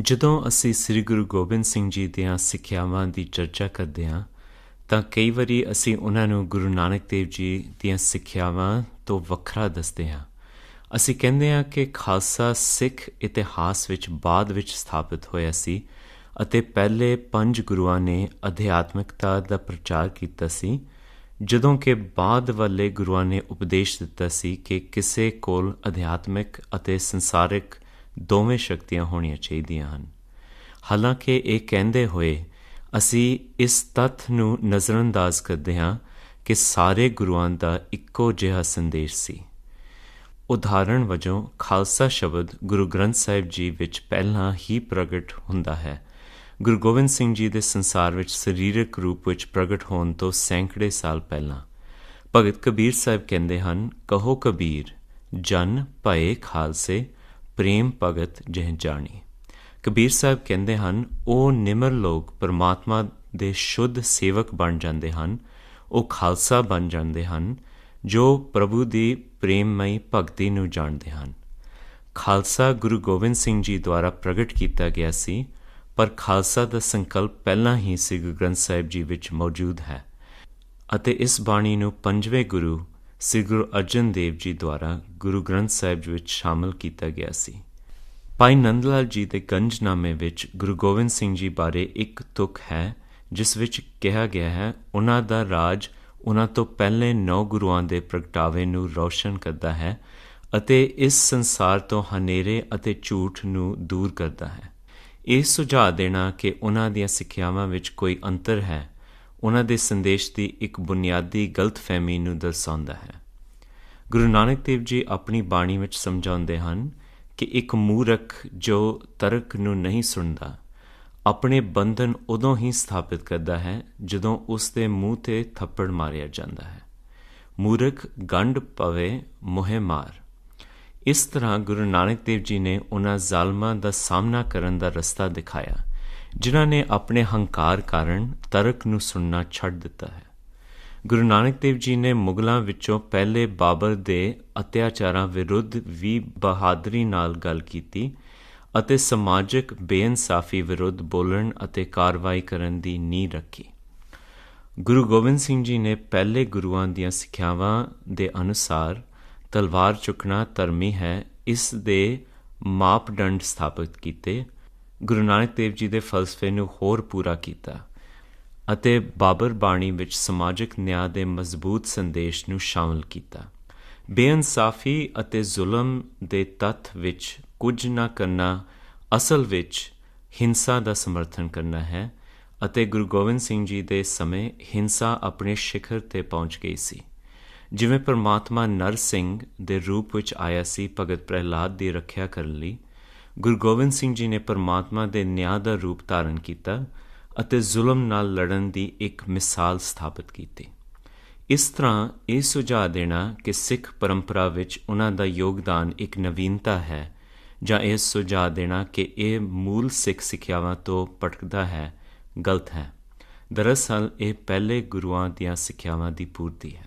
ਜਦੋਂ ਅਸੀਂ ਸ੍ਰੀ ਗੁਰੂ ਗੋਬਿੰਦ ਸਿੰਘ ਜੀ ਦੀਆਂ ਸਿੱਖਿਆਵਾਂ ਦੀ ਚਰਚਾ ਕਰਦੇ ਹਾਂ, ਤਾਂ ਕਈ ਵਾਰੀ ਅਸੀਂ ਉਹਨਾਂ ਨੂੰ ਗੁਰੂ ਨਾਨਕ ਦੇਵ ਜੀ ਦੀਆਂ ਸਿੱਖਿਆਵਾਂ ਤੋਂ ਵੱਖਰਾ ਦੱਸਦੇ ਹਾਂ। ਅਸੀਂ ਕਹਿੰਦੇ ਹਾਂ ਕਿ ਖਾਲਸਾ ਸਿੱਖ ਇਤਿਹਾਸ ਵਿੱਚ ਬਾਅਦ ਵਿੱਚ ਸਥਾਪਿਤ ਹੋਇਆ ਸੀ ਅਤੇ ਪਹਿਲੇ ਪੰਜ ਗੁਰੂਆਂ ਨੇ ਅਧਿਆਤਮਿਕਤਾ ਦਾ ਪ੍ਰਚਾਰ ਕੀਤਾ ਸੀ, ਜਦੋਂ ਕਿ ਬਾਅਦ ਵਾਲੇ ਗੁਰੂਆਂ ਨੇ ਉਪਦੇਸ਼ ਦਿੱਤਾ ਸੀ ਕਿ ਕਿਸੇ ਕੋਲ ਅਧਿਆਤਮਿਕ ਅਤੇ ਸੰਸਾਰਿਕ ਦੋਵੇਂ ਸ਼ਕਤੀਆਂ ਹੋਣੀਆਂ ਚਾਹੀਦੀਆਂ ਹਨ। ਹਾਲਾਂਕਿ ਇਹ ਕਹਿੰਦੇ ਹੋਏ, ਅਸੀਂ ਇਸ ਤੱਥ ਨੂੰ ਨਜ਼ਰਅੰਦਾਜ਼ ਕਰਦੇ ਹਾਂ ਕਿ ਸਾਰੇ ਗੁਰੂਆਂ ਦਾ ਇੱਕੋ ਜਿਹਾ ਸੰਦੇਸ਼ ਸੀ। ਉਦਾਹਰਣ ਵਜੋਂ, ਖਾਲਸਾ ਸ਼ਬਦ ਗੁਰੂ ਗ੍ਰੰਥ ਸਾਹਿਬ ਜੀ ਵਿੱਚ ਪਹਿਲਾਂ ਹੀ ਪ੍ਰਗਟ ਹੁੰਦਾ ਹੈ। ਗੁਰੂ ਗੋਬਿੰਦ ਸਿੰਘ ਜੀ ਦੇ ਸੰਸਾਰ ਵਿੱਚ ਸਰੀਰਕ ਰੂਪ ਵਿੱਚ ਪ੍ਰਗਟ ਹੋਣ ਤੋਂ ਸੈਂਕੜੇ ਸਾਲ ਪਹਿਲਾਂ, ਭਗਤ ਕਬੀਰ ਸਾਹਿਬ ਕਹਿੰਦੇ ਹਨ, ਕਹੋ ਕਬੀਰ, ਜਨ ਭਏ ਖਾਲਸੇ ਪ੍ਰੇਮ ਭਗਤ ਜਿਹ ਜਾਣੀ ਕਬੀਰ ਸਾਹਿਬ ਕਹਿੰਦੇ ਹਨ, ਉਹ ਨਿਮਰ ਲੋਕ ਪਰਮਾਤਮਾ ਦੇ ਸ਼ੁੱਧ ਸੇਵਕ ਬਣ ਜਾਂਦੇ ਹਨ, ਉਹ ਖਾਲਸਾ ਬਣ ਜਾਂਦੇ ਹਨ, ਜੋ ਪ੍ਰਭੂ ਦੀ ਪ੍ਰੇਮਮਈ ਭਗਤੀ ਨੂੰ ਜਾਣਦੇ ਹਨ। ਖਾਲਸਾ ਗੁਰੂ ਗੋਬਿੰਦ ਸਿੰਘ ਜੀ ਦੁਆਰਾ ਪ੍ਰਗਟ ਕੀਤਾ ਗਿਆ ਸੀ, ਪਰ ਖਾਲਸਾ ਦਾ ਸੰਕਲਪ ਪਹਿਲਾਂ ਹੀ ਸ੍ਰੀ ਗੁਰੂ ਗ੍ਰੰਥ ਸਾਹਿਬ ਜੀ ਵਿੱਚ ਮੌਜੂਦ ਹੈ ਅਤੇ ਇਸ ਬਾਣੀ ਨੂੰ ਪੰਜਵੇਂ ਗੁਰੂ ਸ੍ਰੀ ਗੁਰੂ ਅਰਜਨ ਦੇਵ ਜੀ ਦੁਆਰਾ ਗੁਰੂ ਗ੍ਰੰਥ ਸਾਹਿਬ ਵਿੱਚ ਸ਼ਾਮਲ ਕੀਤਾ ਗਿਆ ਸੀ। ਭਾਈ ਨੰਦ ਲਾਲ ਜੀ ਦੇ ਗੰਜਨਾਮੇ ਵਿੱਚ ਗੁਰੂ ਗੋਬਿੰਦ ਸਿੰਘ ਜੀ ਬਾਰੇ ਇੱਕ ਤੁਕ ਹੈ, ਜਿਸ ਵਿੱਚ ਕਿਹਾ ਗਿਆ ਹੈ, ਉਹਨਾਂ ਦਾ ਰਾਜ ਉਹਨਾਂ ਤੋਂ ਪਹਿਲੇ ਨੌ ਗੁਰੂਆਂ ਦੇ ਪ੍ਰਗਟਾਵੇ ਨੂੰ ਰੌਸ਼ਨ ਕਰਦਾ ਹੈ ਅਤੇ ਇਸ ਸੰਸਾਰ ਤੋਂ ਹਨੇਰੇ ਅਤੇ ਝੂਠ ਨੂੰ ਦੂਰ ਕਰਦਾ ਹੈ। ਇਹ ਸੁਝਾਅ ਦੇਣਾ ਕਿ ਉਹਨਾਂ ਦੀਆਂ ਸਿੱਖਿਆਵਾਂ ਵਿੱਚ ਕੋਈ ਅੰਤਰ ਹੈ ਉਹਨਾਂ ਦੇ ਸੰਦੇਸ਼ ਦੀ ਇੱਕ ਬੁਨਿਆਦੀ ਗਲਤਫਹਿਮੀ ਨੂੰ ਦਰਸਾਉਂਦਾ ਹੈ। ਗੁਰੂ ਨਾਨਕ ਦੇਵ ਜੀ ਆਪਣੀ ਬਾਣੀ ਵਿੱਚ ਸਮਝਾਉਂਦੇ ਹਨ ਕਿ ਇੱਕ ਮੂਰਖ ਜੋ ਤਰਕ ਨੂੰ ਨਹੀਂ ਸੁਣਦਾ, ਆਪਣੇ ਬੰਧਨ ਉਦੋਂ ਹੀ ਸਥਾਪਿਤ ਕਰਦਾ ਹੈ ਜਦੋਂ ਉਸ ਦੇ ਮੂੰਹ ਤੇ ਥੱਪੜ ਮਾਰਿਆ ਜਾਂਦਾ ਹੈ। ਮੂਰਖ ਗੰਢ ਪਵੇ, ਮੋਹਿ ਮਾਰ। ਇਸ ਤਰ੍ਹਾਂ ਗੁਰੂ ਨਾਨਕ ਦੇਵ ਜੀ ਨੇ ਉਹਨਾਂ ਜ਼ਾਲਮਾਂ ਦਾ ਸਾਹਮਣਾ ਕਰਨ ਦਾ ਰਸਤਾ ਦਿਖਾਇਆ ਜਿਨ੍ਹਾਂ ਨੇ ਆਪਣੇ ਹੰਕਾਰ ਕਾਰਨ ਤਰਕ ਨੂੰ ਸੁਣਨਾ ਛੱਡ ਦਿੱਤਾ ਹੈ। ਗੁਰੂ ਨਾਨਕ ਦੇਵ ਜੀ ਨੇ ਮੁਗਲਾਂ ਵਿੱਚੋਂ ਪਹਿਲੇ ਬਾਬਰ ਦੇ ਅਤਿਆਚਾਰਾਂ ਵਿਰੁੱਧ ਵੀ ਬਹਾਦਰੀ ਨਾਲ ਗੱਲ ਕੀਤੀ ਅਤੇ ਸਮਾਜਿਕ ਬੇਇਨਸਾਫੀ ਵਿਰੁੱਧ ਬੋਲਣ ਅਤੇ ਕਾਰਵਾਈ ਕਰਨ ਦੀ ਨੀਂਹ ਰੱਖੀ। ਗੁਰੂ ਗੋਬਿੰਦ ਸਿੰਘ ਜੀ ਨੇ ਪਹਿਲੇ ਗੁਰੂਆਂ ਦੀਆਂ ਸਿੱਖਿਆਵਾਂ ਦੇ ਅਨੁਸਾਰ ਤਲਵਾਰ ਚੁੱਕਣਾ ਧਰਮੀ ਹੈ, ਇਸ ਦੇ ਮਾਪਦੰਡ ਸਥਾਪਿਤ ਕੀਤੇ ਗੁਰੂ ਨਾਨਕ ਦੇਵ ਜੀ ਦੇ ਫਲਸਫੇ ਨੂੰ ਹੋਰ ਪੂਰਾ ਕੀਤਾ ਅਤੇ ਬਾਬਰ ਬਾਣੀ ਵਿੱਚ ਸਮਾਜਿਕ ਨਿਆਂ ਦੇ ਮਜ਼ਬੂਤ ਸੰਦੇਸ਼ ਨੂੰ ਸ਼ਾਮਲ ਕੀਤਾ। ਬੇਇਨਸਾਫੀ ਅਤੇ ਜ਼ੁਲਮ ਦੇ ਤੱਥ ਵਿੱਚ ਕੁਝ ਨਾ ਕਰਨਾ ਅਸਲ ਵਿੱਚ ਹਿੰਸਾ ਦਾ ਸਮਰਥਨ ਕਰਨਾ ਹੈ ਅਤੇ ਗੁਰੂ ਗੋਬਿੰਦ ਸਿੰਘ ਜੀ ਦੇ ਸਮੇਂ ਹਿੰਸਾ ਆਪਣੇ ਸਿਖਰ ਤੇ ਪਹੁੰਚ ਗਈ ਸੀ। ਜਿਵੇਂ ਪਰਮਾਤਮਾ ਨਰ ਸਿੰਘ ਦੇ ਰੂਪ ਵਿੱਚ ਆਇਆ ਸੀ ਭਗਤ ਪ੍ਰਹਿਲਾਦ ਦੀ ਰੱਖਿਆ ਕਰਨ ਲਈ ਗੁਰੂ ਗੋਬਿੰਦ ਸਿੰਘ ਜੀ ਨੇ ਪਰਮਾਤਮਾ ਦੇ ਨਿਆਂ ਦਾ ਰੂਪ ਧਾਰਨ ਕੀਤਾ ਅਤੇ ਜ਼ੁਲਮ ਨਾਲ ਲੜਨ ਦੀ ਇੱਕ ਮਿਸਾਲ ਸਥਾਪਿਤ ਕੀਤੀ। ਇਸ ਤਰ੍ਹਾਂ ਇਹ ਸੁਝਾਅ ਦੇਣਾ ਕਿ ਸਿੱਖ ਪਰੰਪਰਾ ਵਿੱਚ ਉਹਨਾਂ ਦਾ ਯੋਗਦਾਨ ਇੱਕ ਨਵੀਨਤਾ ਹੈ ਜਾਂ ਇਹ ਸੁਝਾਅ ਦੇਣਾ ਕਿ ਇਹ ਮੂਲ ਸਿੱਖ ਸਿੱਖਿਆਵਾਂ ਤੋਂ ਭਟਕਦਾ ਹੈ, ਗਲਤ ਹੈ। ਦਰਅਸਲ ਇਹ ਪਹਿਲੇ ਗੁਰੂਆਂ ਦੀਆਂ ਸਿੱਖਿਆਵਾਂ ਦੀ ਪੂਰਤੀ ਹੈ।